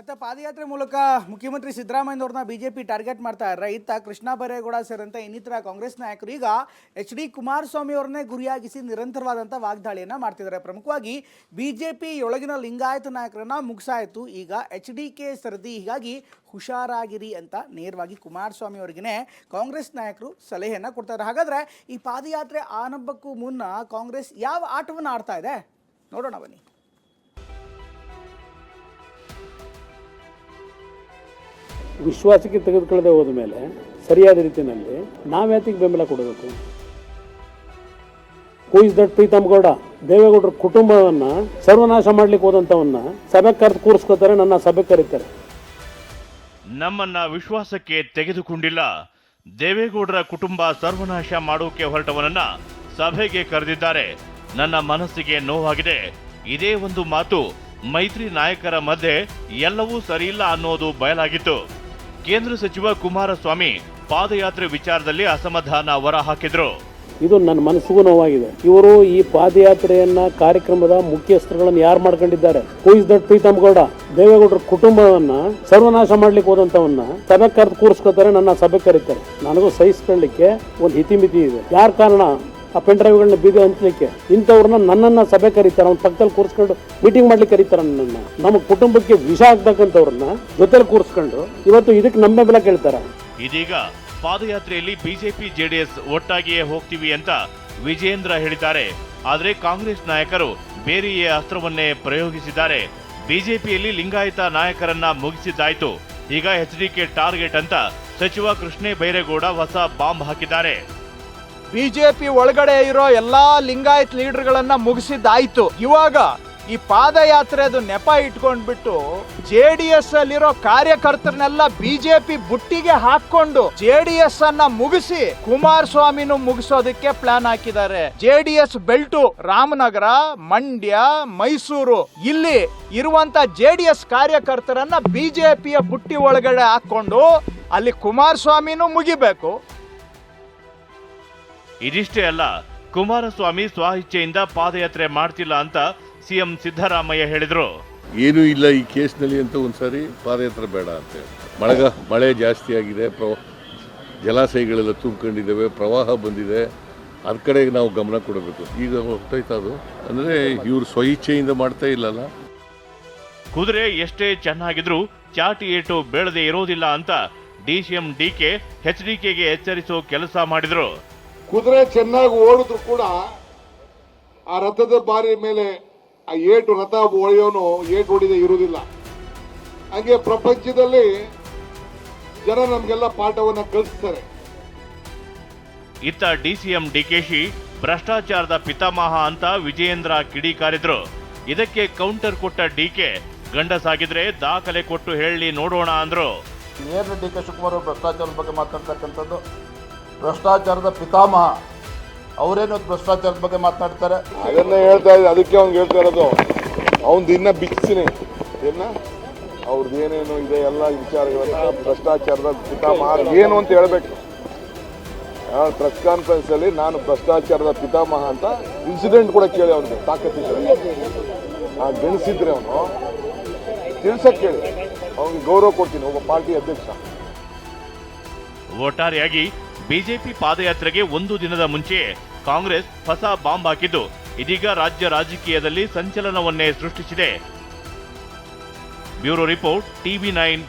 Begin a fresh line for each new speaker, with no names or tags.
ಮತ್ತೆ ಪಾದಯಾತ್ರೆ ಮೂಲಕ ಮುಖ್ಯಮಂತ್ರಿ ಸಿದ್ದರಾಮಯ್ಯವ್ರನ್ನ ಬಿಜೆಪಿ ಟಾರ್ಗೆಟ್ ಮಾಡ್ತಾ ಇತ್ತ ಕೃಷ್ಣ ಬೈರೇಗೌಡ ಸೇರಿದಂತೆ ಇನ್ನಿತರ ಕಾಂಗ್ರೆಸ್ ನಾಯಕರು ಈಗ ಎಚ್ ಡಿ ಕುಮಾರಸ್ವಾಮಿ ಅವರನ್ನೇ ಗುರಿಯಾಗಿಸಿ ನಿರಂತರವಾದಂಥ ವಾಗ್ದಾಳಿಯನ್ನ ಮಾಡ್ತಿದ್ದಾರೆ. ಪ್ರಮುಖವಾಗಿ ಬಿಜೆಪಿ ಒಳಗಿನ ಲಿಂಗಾಯತ ನಾಯಕರನ್ನ ಮುಗಿಸಾಯಿತು. ಈಗ ಎಚ್ ಡಿ ಕೆ ಸರದಿ ಹೀಗಾಗಿ ಹುಷಾರಾಗಿರಿ ಅಂತ ನೇರವಾಗಿ ಕುಮಾರಸ್ವಾಮಿ ಅವರಿಗೇ ಕಾಂಗ್ರೆಸ್ ನಾಯಕರು ಸಲಹೆಯನ್ನ ಕೊಡ್ತಾರೆ. ಹಾಗಾದ್ರೆ ಈ ಪಾದಯಾತ್ರೆ ಆರಂಭಕ್ಕೂ ಮುನ್ನ ಕಾಂಗ್ರೆಸ್ ಯಾವ ಆಟವನ್ನು ಆಡ್ತಾ ಇದೆ? ನೋಡೋಣ ಬನ್ನಿ.
ವಿಶ್ವಾಸಕ್ಕೆ ತೆಗೆದುಕೊಳ್ಳದೆ ಹೋದ ಮೇಲೆ ಸರಿಯಾದ ರೀತಿಯಲ್ಲಿ ನಾವ್ಯಾತಿಗೆ ಬೆಂಬಲ ಕೊಡಬೇಕು? ಕೂಯಿಸ್ ದಟ್ ಪ್ರೀತಮ್ ಗೌಡ ದೇವೇಗೌಡರ ಕುಟುಂಬವನ್ನ ಸರ್ವನಾಶ ಮಾಡ್ಲಿಕ್ಕೆ ಹೋದಂಥವನ್ನ ಸಭೆ ಕರೆದು ಕೂರಿಸ್ಕೋತಾರೆ ನನ್ನ ಸಭೆ ಕರೀತಾರೆ.
ನಮ್ಮನ್ನ ವಿಶ್ವಾಸಕ್ಕೆ ತೆಗೆದುಕೊಂಡಿಲ್ಲ. ದೇವೇಗೌಡರ ಕುಟುಂಬ ಸರ್ವನಾಶ ಮಾಡೋಕೆ ಹೊರಟವನನ್ನ ಸಭೆಗೆ ಕರೆದಿದ್ದಾರೆ. ನನ್ನ ಮನಸ್ಸಿಗೆ ನೋವಾಗಿದೆ. ಇದೇ ಒಂದು ಮಾತು ಮೈತ್ರಿ ನಾಯಕರ ಮಧ್ಯೆ ಎಲ್ಲವೂ ಸರಿಯಿಲ್ಲ ಅನ್ನೋದು ಬಯಲಾಗಿತ್ತು. ಕೇಂದ್ರ ಸಚಿವ ಕುಮಾರಸ್ವಾಮಿ ಪಾದಯಾತ್ರೆ ವಿಚಾರದಲ್ಲಿ ಅಸಮಾಧಾನ ಹೊರ ಹಾಕಿದ್ರು.
ಇದು ನನ್ನ ಮನಸ್ಸಿಗೂ ನೋವಾಗಿದೆ. ಇವರು ಈ ಪಾದಯಾತ್ರೆಯನ್ನ ಕಾರ್ಯಕ್ರಮದ ಮುಖ್ಯಸ್ಥರುಗಳನ್ನು ಯಾರು ಮಾಡ್ಕೊಂಡಿದ್ದಾರೆ? ಇಸ್ ದಟ್ ಪ್ರೀತಮ್ ಗೌಡ ದೇವೇಗೌಡರ ಕುಟುಂಬವನ್ನ ಸರ್ವನಾಶ ಮಾಡ್ಲಿಕ್ಕೆ ಹೋದಂತವನ್ನ ಸಭೆ ಕರೆದು ಕೂರಿಸ್ಕೋತಾರೆ ನನ್ನ ಸಭೆ ಕರೀತಾರೆ. ನನಗೂ ಸಹಿಸ್ಕೊಳ್ಳಿಕ್ಕೆ ಒಂದು ಹಿತಿಮಿತಿ ಇದೆ. ಯಾರ ಕಾರಣ? ಆ ಪೆನ್ ಡ್ರೈವ್ಗಳನ್ನ ಬೀದಿ ಹಂಚಲಿಕ್ಕೆ ಇಂಥವ್ರನ್ನ ನನ್ನನ್ನು ಸಭೆ ಕರೀತಾರೆ, ಅವ್ನ ಪಕ್ಕದಲ್ಲಿ ಕೂರಿಸ್ಕೊಂಡು ಮೀಟಿಂಗ್ ಮಾಡ್ಲಿಕ್ಕೆ ಕರೀತಾರೆ ನನ್ನನ್ನು. ನಮ್ಮ ಕುಟುಂಬಕ್ಕೆ ವಿಷ ಆಗ್ತಕ್ಕಂಥವ್ರನ್ನ ಜೊತೆಲಿ ಕೂರಿಸ್ಕೊಂಡು ಇವತ್ತು ಇದಕ್ಕೆ ನಮ್ಮ ಬೆಲೆ ಕೇಳ್ತಾರೆ.
ಇದೀಗ ಪಾದಯಾತ್ರೆಯಲ್ಲಿ ಬಿಜೆಪಿ, ಜೆಡಿಎಸ್ ಒಟ್ಟಾಗಿಯೇ ಹೋಗ್ತೀವಿ ಅಂತ ವಿಜೇಂದ್ರ ಹೇಳಿದ್ದಾರೆ. ಆದರೆ ಕಾಂಗ್ರೆಸ್ ನಾಯಕರು ಬೇರೆಯೇ ಅಸ್ತ್ರವನ್ನೇ ಪ್ರಯೋಗಿಸಿದ್ದಾರೆ. ಬಿಜೆಪಿಯಲ್ಲಿ ಲಿಂಗಾಯತ ನಾಯಕರನ್ನ ಮುಗಿಸಿದ್ದಾಯ್ತು. ಈಗ ಎಚ್ ಡಿಕೆ ಟಾರ್ಗೆಟ್ ಅಂತ ಸಚಿವ ಕೃಷ್ಣೇ ಬೈರೇಗೌಡ ಹೊಸ ಬಾಂಬ್ ಹಾಕಿದ್ದಾರೆ.
ಬಿಜೆಪಿ ಒಳಗಡೆ ಇರೋ ಎಲ್ಲಾ ಲಿಂಗಾಯತ್ ಲೀಡರ್ಗಳನ್ನ ಮುಗಿಸಿದ್ದಾಯ್ತು. ಇವಾಗ ಈ ಪಾದಯಾತ್ರೆದು ನೆಪ ಇಟ್ಕೊಂಡ್ಬಿಟ್ಟು ಜೆ ಡಿ ಎಸ್ ಅಲ್ಲಿರೋ ಕಾರ್ಯಕರ್ತರನ್ನೆಲ್ಲ ಬಿಜೆಪಿ ಬುಟ್ಟಿಗೆ ಹಾಕೊಂಡು ಜೆ ಡಿ ಎಸ್ ಅನ್ನ ಮುಗಿಸಿ ಕುಮಾರಸ್ವಾಮಿನೂ ಮುಗಿಸೋದಕ್ಕೆ ಪ್ಲಾನ್ ಹಾಕಿದ್ದಾರೆ. J D S belt Ramanagara, Mandya, Mysuru ಇಲ್ಲಿ ಇರುವಂತ ಜೆ ಡಿ ಎಸ್ ಕಾರ್ಯಕರ್ತರನ್ನ ಬಿಜೆಪಿಯ ಬುಟ್ಟಿ ಒಳಗಡೆ ಹಾಕೊಂಡು ಅಲ್ಲಿ ಕುಮಾರಸ್ವಾಮಿನೂ ಮುಗಿಬೇಕು.
ಇದಿಷ್ಟೇ ಅಲ್ಲ ಕುಮಾರಸ್ವಾಮಿ ಸ್ವಇಚ್ಛೆಯಿಂದ ಪಾದಯಾತ್ರೆ ಮಾಡ್ತಿಲ್ಲ ಅಂತ ಸಿಎಂ ಸಿದ್ದರಾಮಯ್ಯ ಹೇಳಿದರು.
ಏನೂ ಇಲ್ಲ ಈ ಕೇಸ್ನಲ್ಲಿ ಅಂತ ಒಂದ್ಸಾರಿ ಪಾದಯಾತ್ರೆ ಬೇಡ ಅಂತ. ಮಳೆಗ ಮಳೆ ಜಾಸ್ತಿ ಆಗಿದೆ ಪ್ರವ ಜಲಾಶಯಗಳೆಲ್ಲ ತುಂಬಿಕೊಂಡಿದ್ದಾವೆ ಪ್ರವಾಹ ಬಂದಿದೆ ಅದ್ರ ಕಡೆಗೆ ನಾವು ಗಮನ ಕೊಡಬೇಕು. ಈಗ ಹೊರಟೋಯ್ತಾ ಅದು? ಅಂದರೆ ಇವರು ಸ್ವಇಚ್ಛೆಯಿಂದ ಮಾಡ್ತಾ ಇಲ್ಲಲ್ಲ?
ಕುದುರೆ ಎಷ್ಟೇ ಚೆನ್ನಾಗಿದ್ರೂ ಚಾಟಿ ಏಟು ಬೆಳೆದೇ ಇರೋದಿಲ್ಲ ಅಂತ ಡಿಸಿಎಂ ಡಿಕೆ ಎಚ್ಡಿಕೆಗೆ ಎಚ್ಚರಿಸೋ ಕೆಲಸ ಮಾಡಿದ್ರು.
ಕುದುರೆ ಚೆನ್ನಾಗಿ ಓಡಿದ್ರು ಕೂಡ ಆ ರಥದ ಬಾರಿ ಮೇಲೆ ಆ ಏಟು ರಥ ಒಡೆಯೋನು ಏಟು ಹೊಡಿದೆ ಇರುವುದಿಲ್ಲ. ಹಂಗೆ ಪ್ರಪಂಚದಲ್ಲಿ ಜನ ನಮಗೆಲ್ಲ ಪಾಠವನ್ನ ಕಲಿಸ್ತಾರೆ
ಇತ್ತ ಡಿಸಿಎಂ ಡಿಕೆಶಿ ಭ್ರಷ್ಟಾಚಾರದ ಪಿತಾಮಹ ಅಂತ ವಿಜಯೇಂದ್ರ ಕಿಡಿಕಾರಿದ್ರು ಇದಕ್ಕೆ ಕೌಂಟರ್ ಕೊಟ್ಟ ಡಿಕೆ ಗಂಡಸಾಗಿದ್ರೆ ದಾಖಲೆ ಕೊಟ್ಟು ಹೇಳಿ ನೋಡೋಣ ಅಂದ್ರು.
ನೇರ ಡಿ ಕೆ ಶಿವಕುಮಾರ್ ಭ್ರಷ್ಟಾಚಾರದ ಬಗ್ಗೆ ಮಾತನಾಡ್ತಕ್ಕಂಥದ್ದು ಭ್ರಷ್ಟಾಚಾರದ ಪಿತಾಮಹ. ಅವರೇನು ಭ್ರಷ್ಟಾಚಾರದ ಬಗ್ಗೆ ಮಾತನಾಡ್ತಾರೆ?
ಅದನ್ನೇ ಹೇಳ್ತಾ ಇದ್ದೆ ಅದಕ್ಕೆ ಅವ್ನು ಹೇಳ್ತಾ ಇರೋದು. ಅವನು ಇನ್ನ ಬಿಚ್ಚಿನಿ. ಏನ? ಅವ್ರದ್ದು ಏನೇನು ಇದೆ ಎಲ್ಲ ವಿಚಾರಗಳನ್ನ ಭ್ರಷ್ಟಾಚಾರದ ಪಿತಾಮಹ ಏನು ಅಂತ ಹೇಳ್ಬೇಕು. ಪ್ರೆಸ್ ಕಾನ್ಫರೆನ್ಸ್ ಅಲ್ಲಿ ನಾನು ಭ್ರಷ್ಟಾಚಾರದ ಪಿತಾಮಹ ಅಂತ ಇನ್ಸಿಡೆಂಟ್ ಕೂಡ ಕೇಳಿ ಅವನಿಗೆ ತಾಕತ್ತಿ ಆ ಗೆಣಸಿದ್ರೆ ಅವನು. ತಿಳ್ಸಕ್ ಕೇಳಿ. ಅವನಿಗೆ ಗೌರವ ಕೊಡ್ತೀನಿ ಒಬ್ಬ ಪಾರ್ಟಿ ಅಧ್ಯಕ್ಷ.
ಒಟ್ಟಾರೆಯಾಗಿ ಬಿಜೆಪಿ ಪಾದಯಾತ್ರೆಗೆ ಒಂದು ದಿನದ ಮುಂಚೆ ಕಾಂಗ್ರೆಸ್ ಹೊಸ ಬಾಂಬ್ ಹಾಕಿದ್ದು, ಇದೀಗ ರಾಜ್ಯ ರಾಜಕೀಯದಲ್ಲಿ ಸಂಚಲನವನ್ನೇ ಸೃಷ್ಟಿಸಿದೆ. Bureau report, TV nine